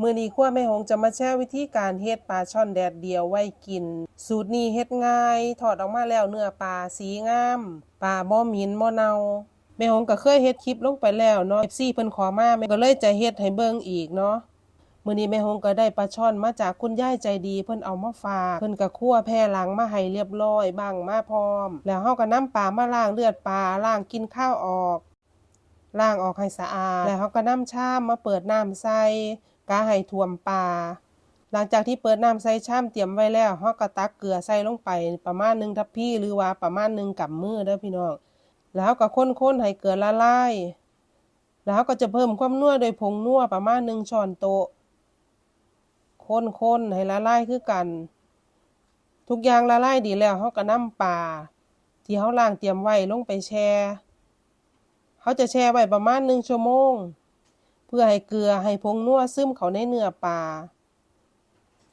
มือนี้ขั้วแม่หงจะมาแชร์วิธีการเฮ็ดปลาช่อนแดดเดียวไว้กิน สูตรนี้เฮ็ดง่าย ถอดออกมาแล้วเนื้อปลาสีงามปลาบ่หมินบ่เน่าแม่หงก็เคยเฮ็ดคลิปลงไปแล้วเนาะ FC เพิ่นขอมาแม่ก็เลยจะเฮ็ดให้เบิ่งอีกเนาะมื้อนี้แม่หงก็ได้ปลาช่อนมาจากคุณยายใจดี เพิ่นเอามาฝาก เพิ่นก็คั่วแผ่หลังมาให้เรียบร้อยบ้างมาพร้อม แล้วเฮาก็นำปลามาล้างเลือดปลาล้างกินข้าวออกล้างออกให้สะอาด แล้วเฮาก็นำชามมาเปิดน้ำใส่ กาให้ท่วมปลาหลังจากที่เปิดน้ำใส่ชามเตรียมไว้แล้วเฮาก็ตักเกลือใส่ลงไปประมาณ1ทัพพีหรือว่าประมาณ1กำมือเด้อพี่น้องแล้วก็ค้นๆให้เกลือละลายแล้วก็จะเพิ่มความนัวโดยผงนัวประมาณ1ช้อนโต๊ะค้นๆให้ละลายคือกัน ทุกอย่างละลายดีแล้วเฮาก็นำปลาที่เฮาล้างเตรียมไว้ลงไปแช่เฮาจะแช่ไว้ประมาณ1ชั่วโมง เพื่อให้เกลือให้ผงนัวซึมเข้าในเนื้อปลา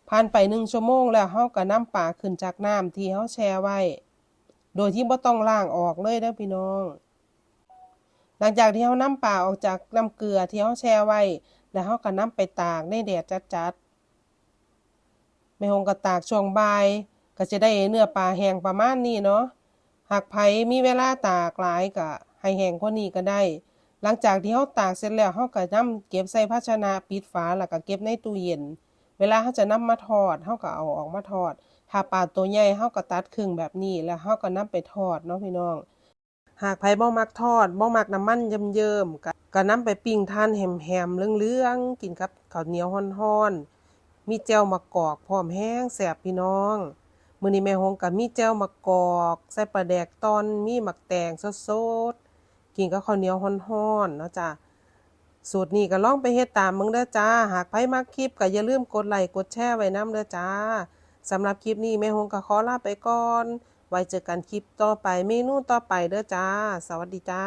ผ่านไป1ชั่วโมงแล้วเฮาก็นำปลาขึ้นจากน้ำที่เฮาแช่ไว้ โดยที่บ่ต้องล้างออกเลยเด้อพี่น้อง หลังจากที่เฮานำปลาออกจากน้ำเกลือที่เฮาแช่ไว้ แล้วเฮาก็นำไปตากในแดดจัดๆแม่ฮงก็ตากช่วงบ่ายก็จะได้เนื้อปลาแห้งประมาณนี้เนาะหากไผมีเวลาตากหลายก็ให้แห้งกว่านี้ก็ได้ หลังจากที่เฮาตากเสร็จแล้วเฮาก็นำเก็บใส่ภาชนะปิดฝาแล้วก็เก็บในตู้เย็น เวลาเฮาจะนำมาทอดเฮาก็เอาออกมาทอด ถ้าปลาตัวใหญ่เฮาก็ตัดครึ่งแบบนี้แล้วเฮาก็นำไปทอดเนาะพี่น้อง หากไผบ่มักทอดบ่มักน้ำมันเยิ้มๆก็ก็นำไปปิ้งทานแหมๆเหลืองๆกินกับข้าวเหนียวร้อนๆมีแจ่วมะกอกพร้อมแห้งแซ่บพี่น้องมื้อนี้แม่ฮงก็มีแจ่วมะกอก ใส่ปลาแดกตอนมีหมักแตงสดๆ กินกับข้าวเหนียวห้อนๆเนาะจ้ะสูตรนี้ก็ลองไปเฮ็ดตามมึงเด้อจ้า หากไพ่มักคลิปก็อย่าลืมกดไลค์กดแชร์ไว้นำเด้อจ้าสำหรับคลิปนี้แม่ฮงก็ขอลาไปก่อน ไว้เจอกันคลิปต่อไปเมนูต่อไปเด้อจ้า สวัสดีจ้า